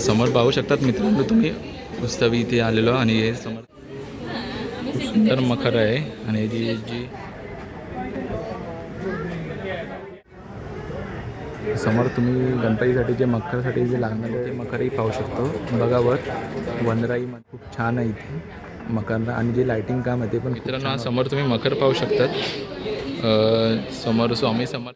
समोर पाहू शकतात मित्रांनो तुम्ही उत्सवी इथे आलेलो आणि हे समोर खूप सुंदर मखर आहे आणि जी जी समोर तुम्ही गणपतीसाठी जे मखरसाठी जे लागणार ते मखरही पाहू शकतो. बघा वर वनराई खूप छान आहे इथे मकरला आणि जे लायटिंग काम आहे ते पण मित्रांनो समोर तुम्ही मखर पाहू शकतात. समोर स्वामी समोर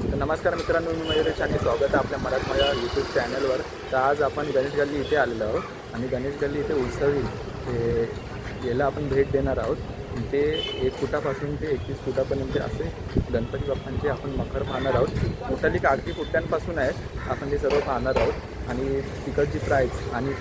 तर नमस्कार मित्रांनो मी मयुरेश आणि स्वागत आहे आपल्या मराठमोळ्या यूट्यूब चॅनलवर तर आज आपण गणेश गल्ली इथे आलेलो आहोत आणि गणेश गल्ली इथे उत्सवी ते याला आपण भेट देणार आहोत. ते एक फुटापासून ते एकतीस फुटापर्यंत असे गणपती बाप्पांचे आपण मखर पाहणार आहोत. मोठाली कागदी फुट्यांपासून आहेत आपण ते सर्व पाहणार आहोत. आणि तिकडची प्राईस आणि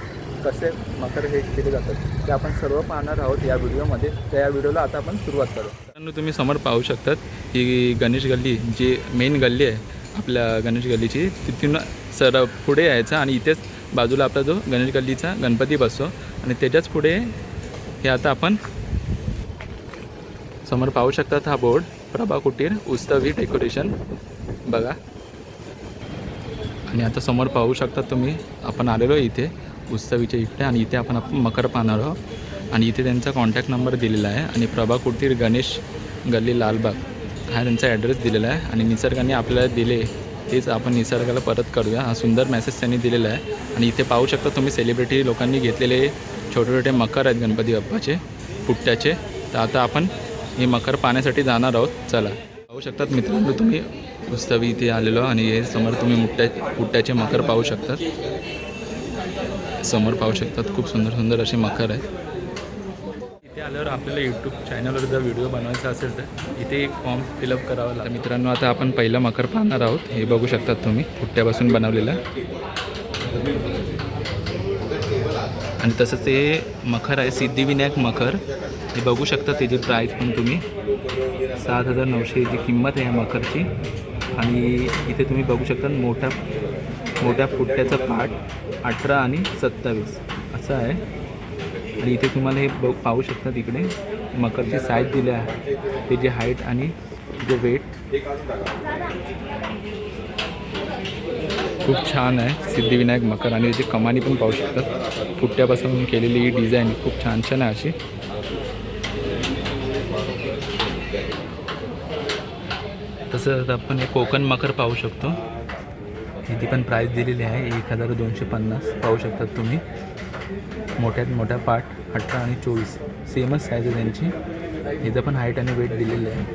कसे मकर हे केले जातात ते आपण सर्व पाहणार आहोत या व्हिडिओमध्ये. तर या व्हिडिओला आता आपण सुरुवात करू. मित्रांनो तुम्ही समोर पाहू शकतात की गणेश गल्ली जी मेन गल्ली आहे आपल्या गणेश गल्लीची तिथून सर पुढे यायचं आणि इथेच बाजूला आपला जो गणेश गल्लीचा गणपती बसतो आणि त्याच्याच पुढे हे आता आपण समोर पाहू शकतात हा बोर्ड प्रभा कुटीर उत्सवी डेकोरेशन बघा. आणि आता समोर पाहू शकता तुम्ही आपण आलेलो इथे. उत्सवीच्या इकडे आणि इथे आपण आपण मकर पाहणार आहोत आणि इथे त्यांचा कॉन्टॅक्ट नंबर दिलेला आहे. आणि प्रभा कुटीर गणेश गल्ली लालबाग हा त्यांचा ॲड्रेस दिलेला आहे. आणि निसर्गाने आपल्याला दिले तेच आपण निसर्गाला परत करूया. हा सुंदर मेसेज त्यांनी दिलेला आहे. आणि इथे पाहू शकता तुम्ही सेलिब्रिटी लोकांनी घेतलेले छोटे छोटे मकर आहेत गणपती बाप्पाचे पुट्ट्याचे. तर आता आपण हे मकर पाहण्यासाठी जाणार आहोत. चला. पाहू शकतात मित्रांनो तुम्ही उत्सवी इथे आलेलो आणि हे समोर तुम्ही मुट्ट्या पुट्ट्याचे मकर पाहू शकतात. समोर पाहू शकतात. खूप सुंदर सुंदर असे मखर आहेत इथे आल्यावर आपल्याला यूट्यूब चॅनलवर जर व्हिडिओ बनवायचा असेल तर इथे एक फॉर्म फिलअप करावा लागेल मित्रांनो आता आपण पहिलं मकर पाहणार आहोत. हे बघू शकतात तुम्ही पुट्ट्यापासून बनवलेलं. आणि तसंच ते मखर आहे सिद्धिविनायक मखर. हे बघू शकता त्याची प्राईस पण तुम्ही. सात हजार नऊशे जी किंमत आहे या मखरची. आणि इथे तुम्ही बघू शकता मोठ्या मोठ्या फुट्ट्याचा पाट अठरा आणि सत्तावीस. असं आहे. आणि इथे तुम्हाला हे बघ पाहू शकता तिकडे. मकरची साईज दिली आहे. त्याची हाईट आणि जे वेट खूप छान आहे. सिद्धिविनायक मकर. आणि त्याची कमानी पण पाहू शकतात फुट्ट्यापासून केलेली ही डिझाईन खूप छान छान आहे अशी. तसंच आपण हे कोकण मकर पाहू शकतो. ह्याची पण प्राईस दिलेली आहे. एक हजार दोनशे पन्नास. पाहू शकतात तुम्ही. मोठ्यात मोठ्या पाठ अठरा आणि चोवीस. सेमच साईज आहे त्यांची. हिचं पण हाईट आणि वेट दिलेलं आहे.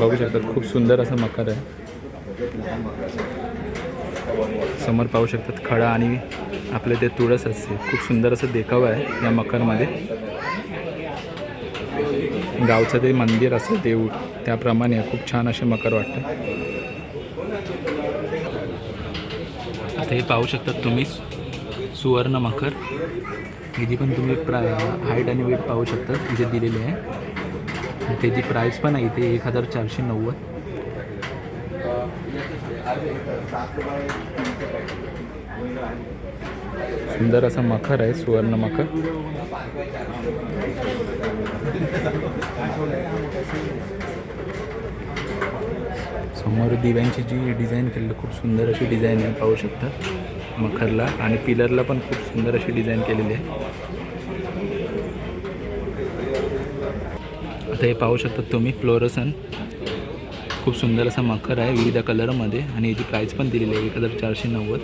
बघू शकतात खूप सुंदर असं मकर आहे. समोर पाहू शकतात खडा आणि आपलं ते तुळस असते. खूप सुंदर असं देखावं आहे या मकरमध्ये. गावचं ते मंदिर असं देऊळ त्याप्रमाणे खूप छान असे मकर वाटतं. आता हे पाहू शकतात तुम्ही सुवर्ण मकर. ह्याची पण तुम्ही प्रा हाईट आणि वेट पाहू शकता इथे दिलेली आहे. त्याची प्राईस पण आहे इथे एक हजार चारशे नव्वद. सुंदर असा मखर आहे सुवर्ण मखर. समोर दिव्यांची जी डिझाईन केलेली खूप सुंदर अशी डिझाईन आहे पाहू शकता. मखरला आणि पिलरला पण खूप सुंदर अशी डिझाईन केलेली आहे. आता हे पाहू शकता तुम्ही फ्लोरसन. खूप सुंदर असा मखर आहे विविध कलरमध्ये आणि याची प्राईस पण दिलेली आहे एक हजार चारशे नव्वद.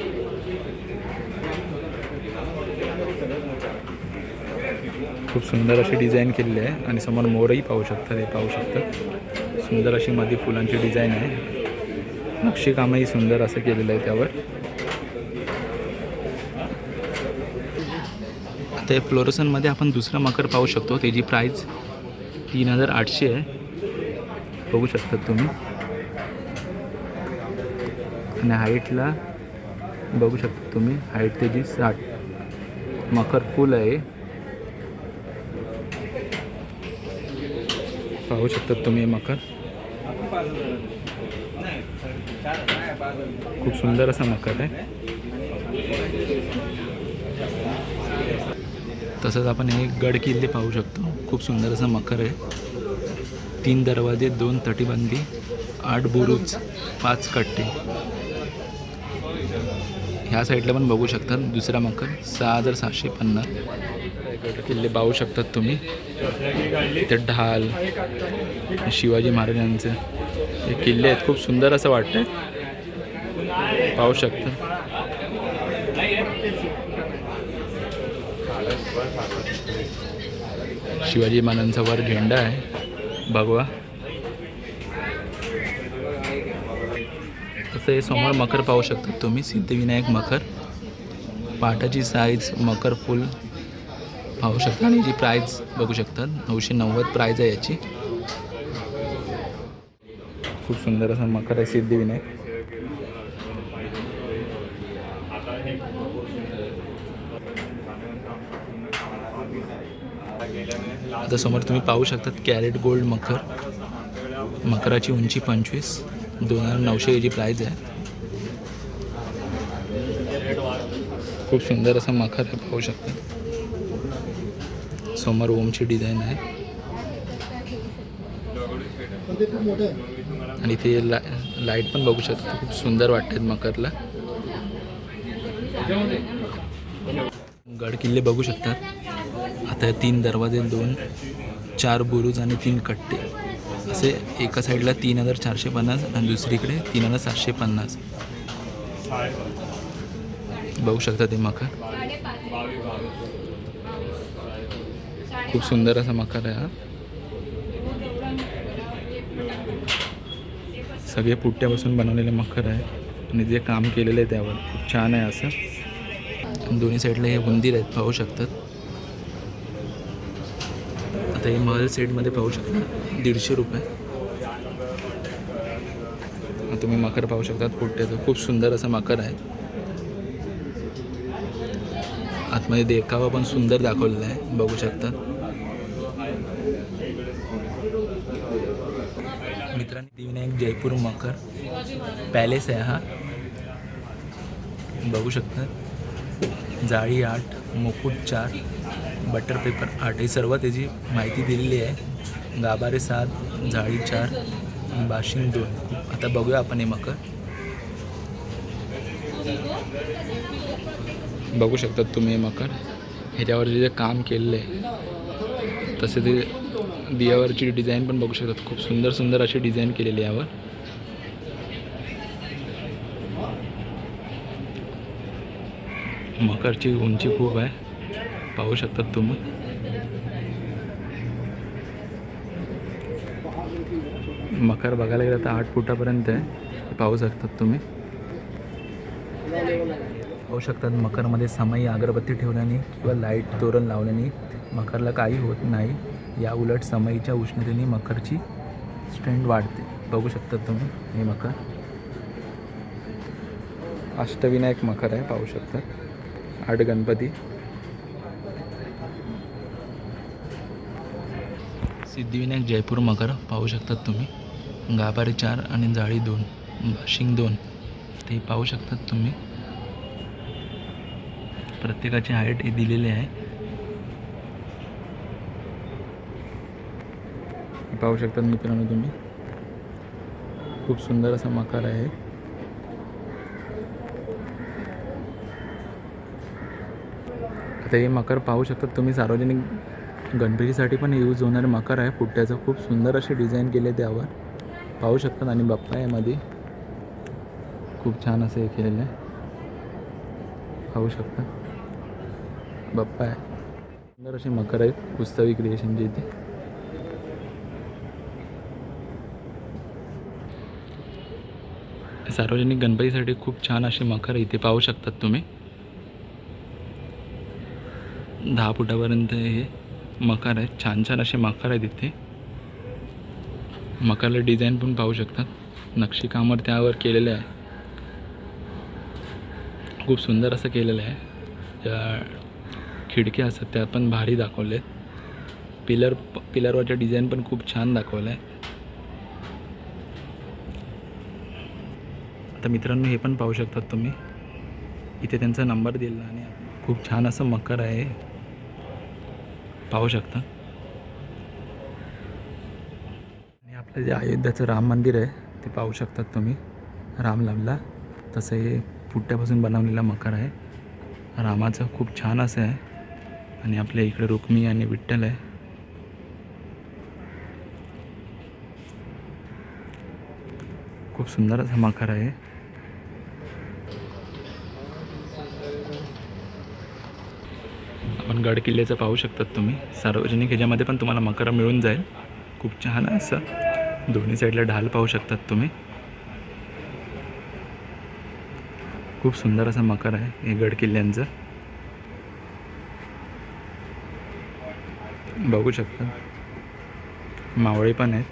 खूप सुंदर अशी डिझाईन केलेली आहे आणि समोर मोरही पाहू शकता हे पाहू शकतात सुंदर अशी मध्ये फुलांची डिझाईन आहे. नक्षीकामही सुंदर असं केलेलं आहे त्यावर. आता हे फ्लोरोसनमध्ये आपण दुसरा मकर पाहू शकतो. त्याची प्राईज तीन हजार आठशे आहे. बघू शकतात तुम्ही. आणि हाईटला बघू शकता तुम्ही. हाईट त्याची साठ. मकर फुल आहे. पाहू शकतात तुम्ही हे मकर खूप सुंदर असा मकर आहे. तसंच आपण हे गड किल्ले पाहू शकतो. खूप सुंदर असं मकर आहे. तीन दरवाजे दोन तटीबंदी आठ बुरुज पाच कट्टे. ह्या साईडला पण बघू शकतात दुसरा मकर सहा हजार सहाशे पन्नास. किल्ले पाहू शकतात तुम्ही. इथे ढाल शिवाजी महाराजांचे हे किल्ले आहेत. खूप सुंदर असं वाटतंय. पाहू शकता. शिवाजी महाराजांचा वर झेंडा आहे. भगवा तसं हे समोर मकर पाहू शकता तुम्ही. सिद्धिविनायक मकर पाटाची साईज मकर फुल. पाहू शकता आणि जी प्राईज बघू शकतात नऊशे नव्वद प्राईज आहे याची. खूप सुंदर असा मकर आहे सिद्धिविनायक आता समोर तुम्ही पाहू शकतात कॅरेट गोल्ड मकर. मकराची उंची पंचवीस दोन हजार नऊशे याची प्राईज आहे. खूप सुंदर असा मखर आहे पाहू शकता. समोर ओमची डिझाईन आहे. आणि ते ला लाइट पण बघू शकता खूप सुंदर वाटतात मकरला. गड किल्ले बघू शकतात आता तीन दरवाजे दोन चार बुरुज आणि तीन कट्टे. असे एका साईडला तीन हजार चारशे पन्नास आणि दुसरीकडे तीन हजार सातशे पन्नास. बघू शकता ते मकर खूप सुंदर असा मकर आहे हा. सगळे पुट्ट्यापासून बनवलेले मकर आहे. आणि जे काम केलेलं आहे त्यावर. खूप छान आहे असं. दोन्ही साईडला हे उंदीर आहेत पाहू शकतात. आता हे महल सेटमध्ये पाहू शकता. दीडशे रुपये. तुम्ही मकर पाहू शकतात पुट्ट्याचं. खूप सुंदर असं मकर आहे. आतमध्ये देखावा पण सुंदर दाखवलेला आहे. बघू शकता. सिद्धिविनायक जयपूर मकर. पॅलेस आहे हा. बघू शकता जाळी आठ मुकुट चार बटर पेपर आठ. ही सर्व त्याची माहिती दिलेली आहे. गाभारे सात जाळी चार बाशिंग दोन. आता बघूया आपण हे मकर. बघू शकतात तुम्ही हे मकर. ह्याच्यावर जे काम केलेलं आहे तसे ते दियावरची डिझाईन पण बघू शकतात. खूप सुंदर सुंदर अशी डिझाईन केलेली यावर. मकरची उंची खूप आहे. पाहू शकतात तुम्ही. मकर बघायला गेलं तर आठ फुटापर्यंत आहे. पाहू शकतात तुम्ही. पाहू शकतात मकरमध्ये समाई अगरबत्ती ठेवल्याने किंवा लाइट तोरण लावल्याने मकरला काही होत नाही. या उलट समईच्या उष्णतेने मकरची स्ट्रेंड वाढते. बघू शकता तुम्ही हे मकर अष्टविनायक मकर आहे पाहू शकता. आठ गणपती. सिद्धिविनायक जयपूर मकर पाहू शकतात तुम्ही. गाभारे चार आणि जाळी दोन बाशिंग दोन ते पाहू शकतात तुम्ही. प्रत्येकाची हाईट हे दिलेली आहे. पाहू शकतात मित्रांनो तुम्ही. खूप सुंदर असा मकार आहे. आता हे मकर पाहू शकतात तुम्ही सार्वजनिक गणपतीसाठी पण यूज होणारे मकर आहे. पुट्ट्याचं खूप सुंदर असे डिझाईन केले त्यावर. पाहू शकतात आणि बाप्पा यामध्ये खूप छान असं हे केलेलं आहे. पाहू शकता. बाप्पा आहे. सुंदर असे मकर आहेत पुस्तवी क्रिएशनचे इथे सार्वजनिक गणपतीसाठी खूप छान असे मकर इथे पाहू शकतात तुम्ही. दहा फुटापर्यंत हे मकार आहेत. छान छान असे मकार आहेत इथे. मकारला डिझाईन पण पाहू शकतात. नक्षीकामावर त्यावर केलेलं आहे. खूप सुंदर असं केलेलं आहे. ज्या खिडक्या असतात त्या पण भारी दाखवले आहेत पिलर पिलरवरच्या डिझाईन पण खूप छान दाखवलं आहे आता मित्रांनो हे पण पाहू शकतात तुम्ही. इथे त्यांचा नंबर दिला आणि खूप छान असं मकर आहे. पाहू शकता. आणि आपलं जे अयोध्याचं राम मंदिर आहे ते पाहू शकतात तुम्ही. रामलामला तसं हे पुट्ट्यापासून बनवलेला मकर आहे. रामाचं खूप छान असं आहे. आणि आपल्या इकडे रुक्मी आणि विठ्ठल आहे. खूप सुंदर असा मकर आहे. आपण गड किल्ल्याचं पाहू शकतात तुम्ही. सार्वजनिक ह्याच्यामध्ये पण तुम्हाला मकर मिळून जाईल. खूप छान आहे असं. दोन्ही साईडला ढाल पाहू शकतात तुम्ही. खूप सुंदर असं मकर आहे हे गड किल्ल्यांचं. बघू शकता. मावळे पण आहेत.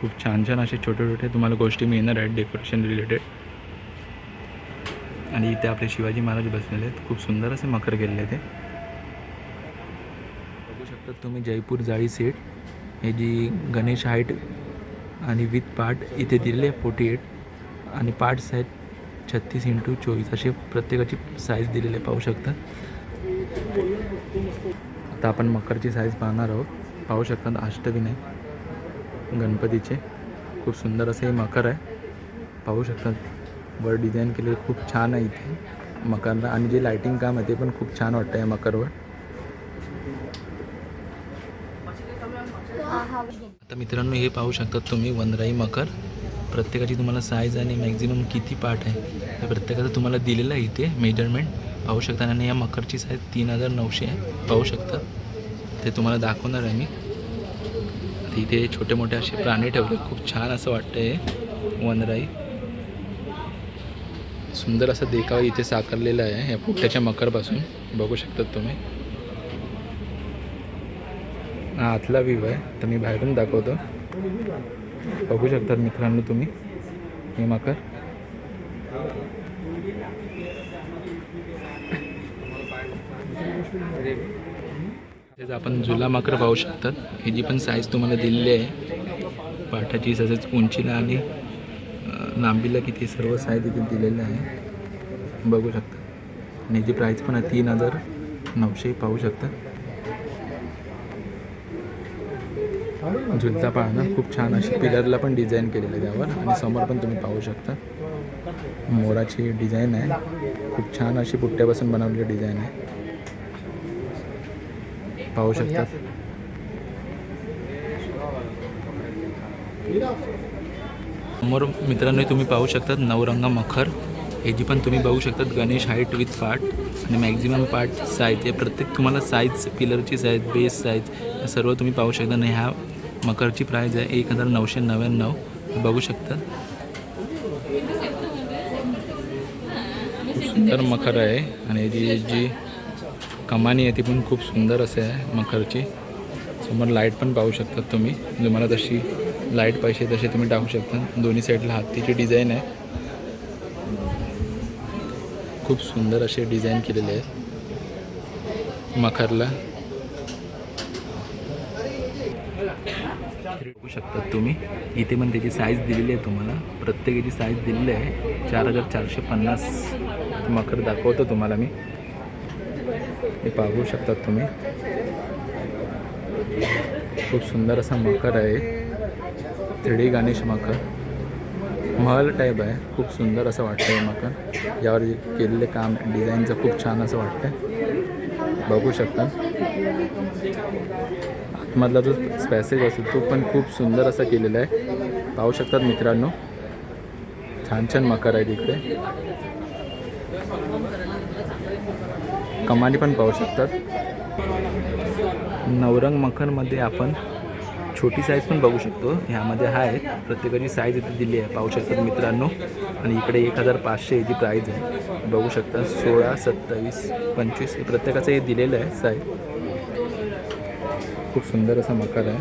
खूप छान छान असे छोटे छोटे तुम्हाला गोष्टी मिळणार आहेत डेकोरेशन रिलेटेड आणि इथे आपले शिवाजी महाराज बसलेले आहेत. खूप सुंदर असे मकर गेलेले ते. तर तुम्ही जयपूर जाळी सेट हे जी गणेश हाईट आणि विथ पार्ट इथे दिलेले आहे फोर्टी एट आणि पार्ट्स आहेत छत्तीस इंटू चोवीस असे प्रत्येकाची साईज दिलेली आहे पाहू शकता. आता आपण मकरची साईज पाहणार आहोत. पाहू शकता अष्टविनायक गणपतीचे. खूप सुंदर असे हे मकर आहे. पाहू शकता वर डिझाईन केलेले खूप छान आहे इथे मकरला आणि जे लायटिंग काम आहे ते पण खूप छान वाटतं आहे मकरवर. आता मित्रांनो हे पाहू शकतात तुम्ही वनराई मकर. प्रत्येकाची तुम्हाला साईज आणि मॅक्झिमम किती पार्ट आहे हे प्रत्येकाचं तुम्हाला दिलेलं आहे इथे मेजरमेंट पाहू शकता आणि या मकरची साईज तीन हजार नऊशे आहे. पाहू शकता. ते तुम्हाला दाखवणार आहे मी. इथे छोटे मोठे असे प्राणी ठेवले. खूप छान असं वाटतं हे वनराई. सुंदर असा देखावा इथे साकारलेला आहे या पुट्ट्याच्या मकरपासून. बघू शकतात तुम्ही. हा आतला व्ह्यू आहे. तर मी बाहेरून दाखवतो. बघू शकतात मित्रांनो तुम्ही. हे मकर. तसेच आपण जुला मकर पाहू शकतात. ही जी पण साईज तुम्हाला दिलेली आहे पाठाची तसेच उंचीला आणि लांबीला किती सर्व साईज इथे दिलेलं आहे. बघू शकता. आणि याची प्राईस पण आहे तीन हजार नऊशे पाहू शकता. झुलता पाळणा खूप छान. अशी पिलरला पण डिझाईन केलेलं आहे त्यावर. आणि समोर पण तुम्ही पाहू शकता. मोराची डिझाईन आहे. खूप छान अशी पुट्ट्यापासून बनवलेली डिझाईन आहे. पाहू शकता. समोर मित्रांनो तुम्ही पाहू शकतात नवरंगा मखर. ह्याची पण तुम्ही बघू शकतात गणेश हाईट विथ पार्ट आणि मॅक्झिमम पार्ट साईज हे प्रत्येक तुम्हाला साईज पिलरची साईज बेस साईज सर्व तुम्ही पाहू शकता. आणि ह्या मकरची प्राईज आहे एक हजार नऊशे नव्याण्णव. बघू शकता. खूप सुंदर मखर आहे आणि जी जी कमानी आहे ती पण खूप सुंदर असे आहे मखरची. समोर लाइट पण पाहू शकतात तुम्ही. तुम्हाला तशी लाइट पाहिजे तसे तुम्ही टाकू शकता. दोन्ही साईडला हत्तीची डिझाईन आहे. खूप सुंदर असे डिझाईन केलेले आहे मखरला बघू शकतात तुम्ही. इथे पण त्याची साईज दिलेली आहे तुम्हाला. प्रत्येकाची साईज दिलेली आहे. चार हजार चारशे पन्नास मकर दाखवतो तुम्हाला मी. हे पाहू शकतात तुम्ही. खूप सुंदर असा मकर आहे. थ्री गणेश मकर महल टाईप आहे. खूप सुंदर असं वाटतं आहे मकर यावर केलेले काम डिझाईनचं खूप छान असं वाटतं बघू शकता. आतमधला जो स्पॅसेज असेल तो पण खूप सुंदर असा केलेला आहे. पाहू शकतात मित्रांनो. छान छान मकर आहे तिकडे कमानी पण पाहू शकतात. नवरंग मखरमध्ये आपण छोटी साईज पण बघू शकतो. ह्यामध्ये आहे प्रत्येकाची साईज इथे दिली आहे. पाहू शकतात मित्रांनो. आणि इकडे एक हजार पाचशे याची प्राईज आहे. बघू शकता सोळा सत्तावीस पंचवीस हे प्रत्येकाचं हे दिलेलं आहे साईज खूप सुंदर असा मकर आहे.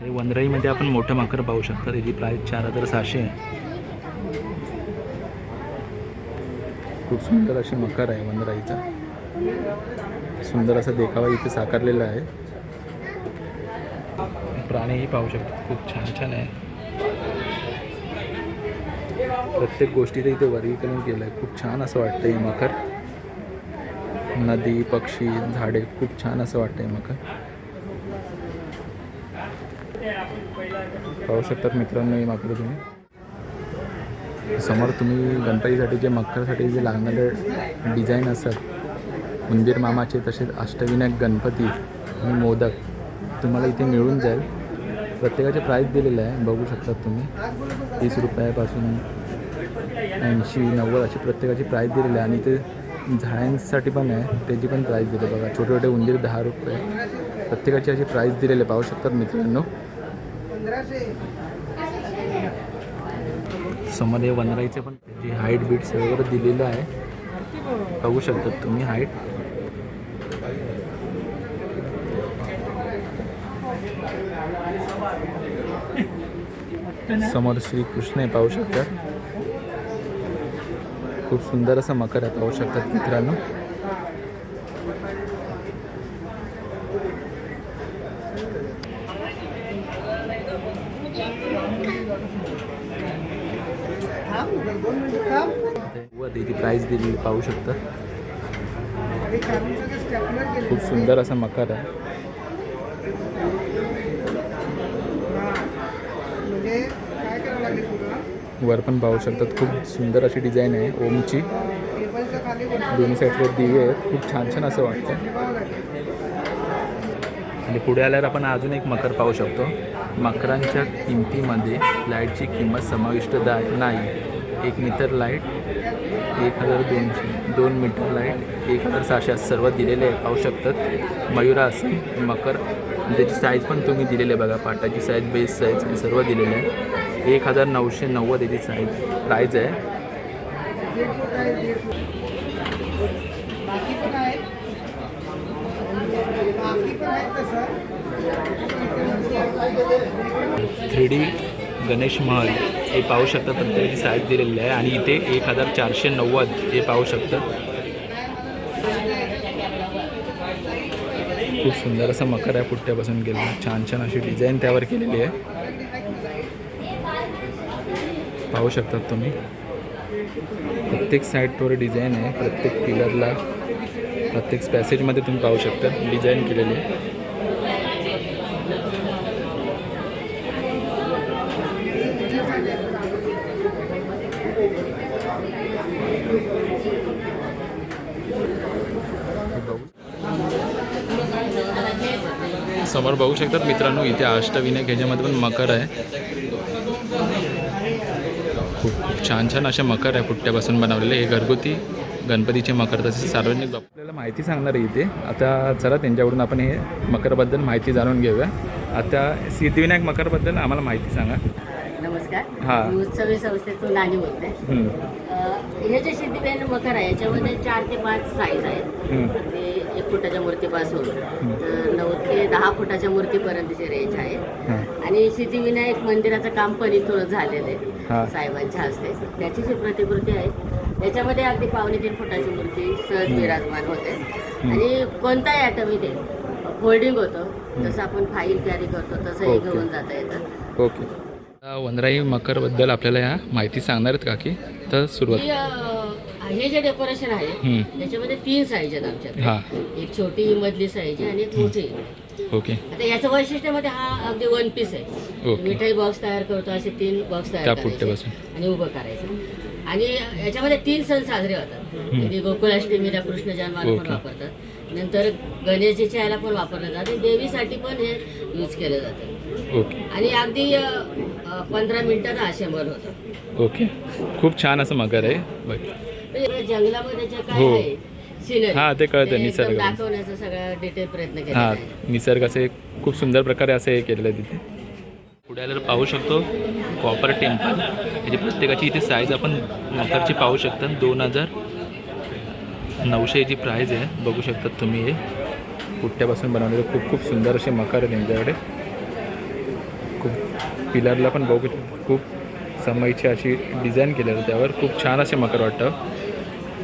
ते वनराईमध्ये आपण मोठं मकर पाहू शकता. त्याची प्राईस चार हजार सहाशे आहे. खूप सुंदर अशी मकर आहे वनराईचा. सुंदर असा देखावा इथे साकारलेला आहे. प्राणीही पाहू शकतो. खूप छान छान आहे. प्रत्येक गोष्टीचं इथे वर्गीकरण केलं आहे खूप छान असं वाटतं हे मकर नदी पक्षी झाडे खूप छान असं वाटतं आहे मकर पाहू शकतात मित्रांनो हे मकर तुम्ही. समोर तुम्ही गणपतीसाठी जे मकरसाठी जे लागणारे डिझाईन असतात मंदिर मामाचे तसेच अष्टविनायक गणपती आणि मोदक तुम्हाला इथे मिळून जाईल. प्रत्येकाचे प्राईस दिलेलं आहे. बघू शकतात तुम्ही. तीस रुपयापासून ऐंशी नव्वद अशी प्रत्येकाची प्राईस दिलेली आहे. आणि ते झाडांसाठी पण आहे. त्याची पण प्राईस दिली बघा छोटे छोटे उंदीर दहा रुपये. प्रत्येकाची अशी प्राईस दिलेली आहे. पाहू शकतात मित्रांनो. समोर हे वनराईचे पण जी हाईट बीट्स वगैरे दिलेलं आहे. बघू शकतात तुम्ही हाईट समोर श्रीकृष्ण आहे पाहू शकतात खूप सुंदर असं मकर आहे पाहू शकतात मित्रांनो. व त्याची प्राईस दिलेली पाहू शकतात खूप सुंदर असं मकर आहे म्हणजे काय करावं लागेल तुला वर पण पाहू शकतात. खूप सुंदर अशी डिझाईन आहे ओमची. दोन्ही साईडवर दिवे आहेत. खूप छान छान असं वाटतं. आणि पुढे आल्यावर आपण अजून एक मकर पाहू शकतो. मकरांच्या किमतीमध्ये लाईटची किंमत समाविष्ट दा नाही. एक मीटर लाइट एक हजार दोनशे दोन मीटर लाइट एक हजार सहाशे असं सर्व दिलेले आहे. पाहू शकतात. मयुरा असेल मकर. त्याची साईज पण तुम्ही दिलेली आहे बघा. पाटाची साईज बेस साईज हे सर्व दिलेले आहे. एक हजार नऊशे नव्वद याची साईज प्राईज आहे. थ्री डी गणेश महल हे पाहू शकता प्रत्येकाची साईज दिलेली आहे. आणि इथे एक हजार चारशे नव्वद हे पाहू शकता. खूप सुंदर असं मकर आहे पुट्ट्यापासून केलेलं. छान छान अशी डिझाईन त्यावर केलेली आहे. पाहू शकतात तुम्ही. प्रत्येक साईडवर डिझाईन आहे. प्रत्येक पिलरला प्रत्येक पॅसेजमध्ये तुम्ही पाहू शकता. डिझाईन केलेली आहे. समोर बघू शकतात मित्रांनो इथे अष्टविनायक ह्याच्यामध्ये पण मकर आहे. खूप छान छान असे मकर आहे पुट्ट्यापासून बनवलेले. हे घरगुती गणपतीचे मकर तसेच सार्वजनिक बाब- आपल्याला माहिती सांगणार आहे इथे. आता चला त्यांच्याकडून आपण हे मकरबद्दल माहिती जाणून घेऊया. आता सिद्धिविनायक मकरबद्दल आम्हाला माहिती सांगा. नमस्कार. हा. मी उत्सवी संस्थेतून नानी बोलते हे जे सिद्धिबेन मकर आहे याच्यामध्ये चार ते पाच साईज आहेत. एक फुटाच्या मूर्तीपासून. तर नऊ ते दहा फुटाच्या मूर्तीपर्यंतची रेंज आहे. आणि सिद्धिविनायक मंदिराचं काम पण इथूनच झालेलं. आहे. साहेबांच्या हस्ते. त्याची जी प्रतिकृती आहे त्याच्यामध्ये अगदी पावणे तीन फुटाची मूर्ती सहज विराजमान होते. आणि कोणताही आयटम इथे फोल्डिंग होतं जसं आपण फाईल कॅरी करतो तसं हे. घेऊन जाता येतं. ओके. आता वनराई मकरबद्दल आपल्याला या माहिती सांगणार आहेत का की? तर सुरुवात. ही, जे डेकोरेशन आहे त्याच्यामध्ये तीन साईज आहेत आमच्याकडे. एक छोटी मधली साईज आहे आणि एक मोठी. ओके. आता याचं वैशिष्ट्यामध्ये हा अगदी वन पीस आहे. मिठाई बॉक्स तयार करतो असे तीन बॉक्स तयार त्या करायचे. आणि उभं करायचं. आणि याच्यामध्ये तीन सण साजरे होतात. म्हणजे गोकुळाष्टमीला कृष्ण जन्माला पण. वापरतात. नंतर गणेशाच्या याला पण वापरलं जातं. देवीसाठी पण हे यूज केलं जातं. आणि अगदी पंधरा मिनिटात आशेमन होतं. ओके. खूप छान असं मकर आहे. म्हणजे जंगलामध्ये जे काय हो. आहे हा, ते कळतं, एकदम निसर्ग. दाखवण्याचा सगळा डिटेल प्रयत्न केला हां आहे. निसर्ग असे खूप सुंदर प्रकारे असं हे केलेलं आहे तिथे. पुढे आल्यावर पाहू शकतो कॉपर टेम्पल याची प्रत्येकाची इथे साईज आपण मकरची पाहू शकता. दोन हजार नऊशे याची प्राईज आहे. बघू शकतात तुम्ही हे. पुट्ट्यापासून बनवलेले खूप खूप सुंदर असे मकर आहे त्यांच्याकडे. खूप पिलरला पण बघू खूप समईची अशी डिझाईन केलेलं आहे त्यावर. खूप छान असे मकर वाटतं.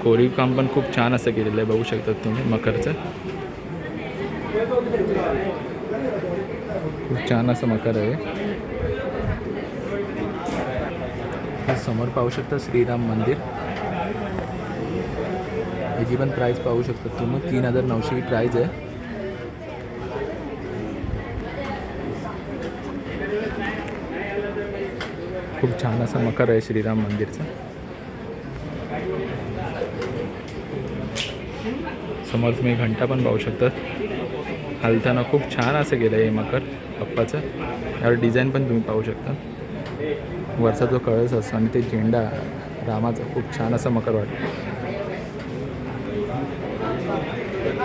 कोरीव काम पण खूप छान असं केलेलं आहे बघू शकतात तुम्ही मकरचं. खूप छान असं मकर आहे. समोर पाहू शकता श्रीराम मंदिर. याची पण प्राईस पाहू शकता तुम्ही तीन हजार नऊशे ही प्राईज आहे. खूप छान असं मकर आहे श्रीराम मंदिरचं. समोर तुम्ही घंटा पण पाहू शकता. हलताना खूप छान असं गेलं आहे हे मकर पप्पाचं. यावर डिझाईन पण तुम्ही पाहू शकता. वरचा जो कळस असतो आणि ते झेंडा रामाचा खूप छान असं मकर वाटतो.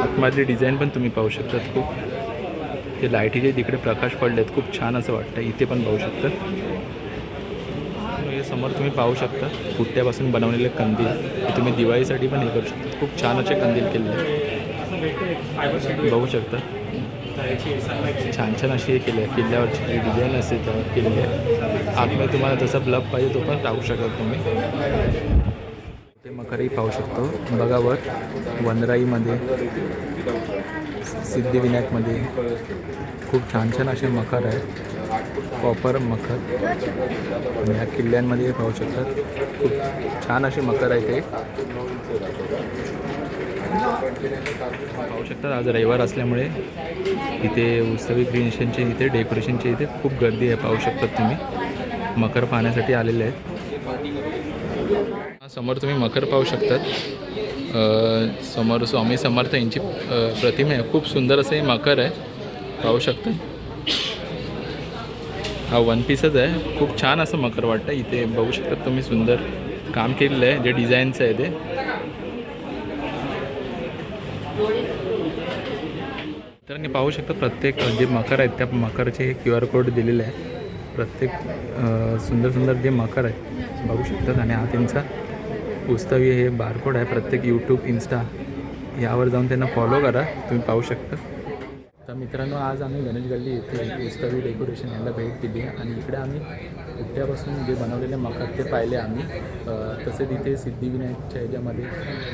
आतमधली डिझाईन पण तुम्ही पाहू शकतात खूप. ते लाईटीचे तिकडे प्रकाश पडलेत खूप छान असं वाटतं. इथे पण पाहू शकता. समोर तुम्ही पाहू शकता पुट्ट्यापासून बनवलेले कंदील. हे तुम्ही दिवाळीसाठी पण हे करू शकता. खूप छान असे कंदील केले आहेत. बघू शकता. छान छान अशी हे केले आहे किल्ल्यावरची जी डिझाईन असते त्यावर केलेली आहे आतमध्ये तुम्हाला जसा ब्लब पाहिजे तो पण टाकू शकता तुम्ही. ते मकरही पाहू शकतो. बघा वर वनराईमध्ये सिद्धिविनायकमध्ये. खूप छान छान असे मखर आहेत. कॉपर मखर. आणि ह्या किल्ल्यांमध्ये पाहू शकतात. खूप छान असे मकर आहेत ते. पाहू शकतात आज रविवार असल्यामुळे इथे उत्सवी क्रिएशनचे इथे डेकोरेशनचे इथे खूप गर्दी आहे पाहू शकतात तुम्ही. मकर पाहण्यासाठी आलेले आहेत. हा, समोर तुम्ही मकर पाहू शकतात. समोर स्वामी समर्थ यांची प्रतिमा आहे. खूप सुंदर असं हे मकर आहे. पाहू शकता. हा वन पीसच आहे. खूप छान असं मकर वाटतं. इथे बघू शकतात तुम्ही सुंदर काम केलेलं आहे. जे डिझाईनचं आहे ते. तर मी पाहू शकता प्रत्येक जे मकर आहेत त्या मकरचे क्यू आर कोड दिलेले आहे. प्रत्येक सुंदर सुंदर जे मकर आहेत बघू शकतात. आणि हा त्यांचा पुस्तवी हे बारकोड आहे. प्रत्येक यूट्यूब इन्स्टा यावर जाऊन त्यांना फॉलो करा. तुम्ही पाहू शकता. तर मित्रांनो आज आम्ही गणेश गल्ली येथे उत्सवी डेकोरेशन यांना भेट दिली आणि इकडे आम्ही उठ्यापासून जे बनवलेले मकर ते पाहिले आम्ही. तसेच इथे सिद्धिविनायकच्या ह्याच्यामध्ये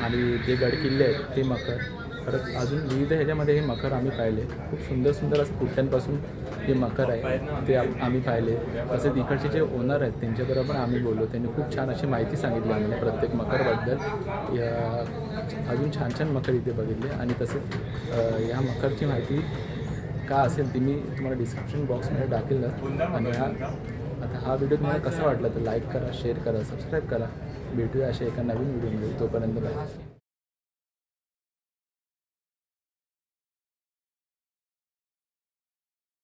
आणि जे गडकिल्ले आहेत ते मकर परत अजून विविध ह्याच्यामध्ये हे मखर आम्ही पाहिले. खूप सुंदर सुंदर असं कुठ्यांपासून जे मकर आहे ते आम्ही पाहिले तसेच इकडचे जे ओनर आहेत त्यांच्याबरोबर पण आम्ही बोललो. त्यांनी खूप छान अशी माहिती सांगितली आम्हाला प्रत्येक मकरबद्दल. या अजून छान छान मकर इथे बघितले. आणि तसेच या मकरची माहिती का असेल ती मी तुम्हाला डिस्क्रिप्शन बॉक्समध्ये टाकेलच आणि हा आता हा व्हिडिओ तुम्हाला कसा वाटला तर लाईक करा शेअर करा सबस्क्राईब करा. भेटूया अशा एका नवीन व्हिडिओमध्ये तोपर्यंत बाय